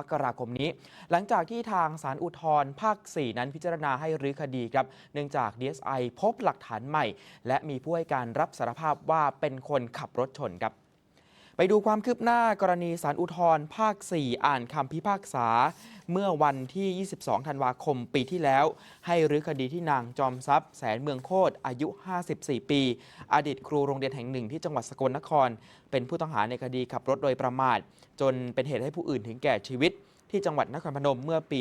มกราคมนี้ หลังจากที่ทางสารอุทธรภาค 4 นั้นพิจารณาให้รื้อคดีครับ เนื่องจาก DSI พบหลักฐานใหม่ และมีผู้ให้การรับสารภาพว่าเป็นคนขับรถชนครับ ไปดูความคืบหน้ากรณีสารอุทธรภาค 4 อ่านคำพิพากษา เมื่อวันที่ 22 ธันวาคมปีที่แล้ว ให้รื้อคดีที่นางจอมทรัพย์ แสนเมืองโคตรอายุ 54 ปี อดีตครูโรงเรียนแห่งหนึ่งที่จังหวัดสกลนคร เป็นผู้ต้องหาในคดีขับรถโดยประมาท จนเป็นเหตุให้ผู้อื่นถึงแก่ชีวิต ที่จังหวัดนครพนมเมื่อปี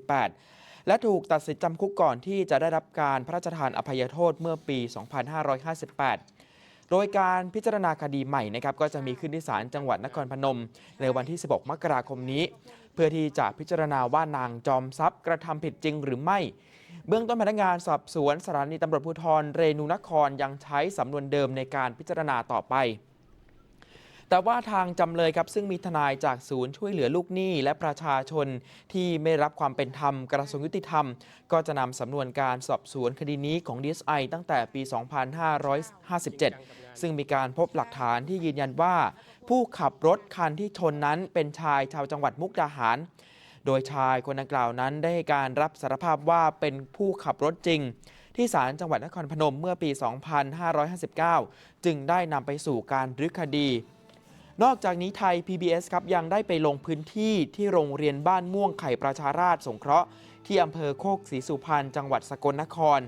2548และถูกตัดสินจำคุกก่อนที่จะได้รับการพระราชทานอภัยโทษเมื่อปี 2558 โดยการพิจารณาคดีใหม่นะครับก็จะมีขึ้นที่ศาลจังหวัดนครพนม ในวันที่ 16 มกราคมนี้ เพื่อที่จะพิจารณาว่านางจอมทรัพย์กระทำผิดจริงหรือไม่ เบื้องต้นพนักงานสอบสวนสถานีตำรวจภูธรเรนูนครยังใช้สำนวนเดิมในการพิจารณาต่อไป แต่ว่าทางจำเลยครับซึ่งมีทนายจากศูนย์ช่วยเหลือลูกหนี้ และประชาชนที่ไม่รับความเป็นธรรมกระทรวงยุติธรรม ก็จะนำสำนวนการสอบสวนคดีนี้ของ DSI ตั้งแต่ปี 2557 ซึ่งมีการพบหลักฐานที่ยืนยันว่า ผู้ขับรถคันที่ชนนั้นเป็นชายชาวจังหวัดมุกดาหาร โดยชายคนดังกล่าวนั้นได้ให้การรับสารภาพว่าเป็นผู้ขับรถจริงที่ศาลจังหวัดนครพนมเมื่อปี 2559 จึงได้นำไปสู่การรื้อคดี นอกจากนี้ไทย PBS ครับยังได้ไปลงพื้นที่ที่โรงเรียนบ้านม่วงไข่ประชาราชสงเคราะห์ ที่อำเภอโคกศรีสุพรรณจังหวัดสกลนคร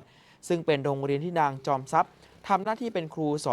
ซึ่งเป็นโรงเรียนที่นางจอมทรัพย์ทำหน้าที่เป็นครูสอน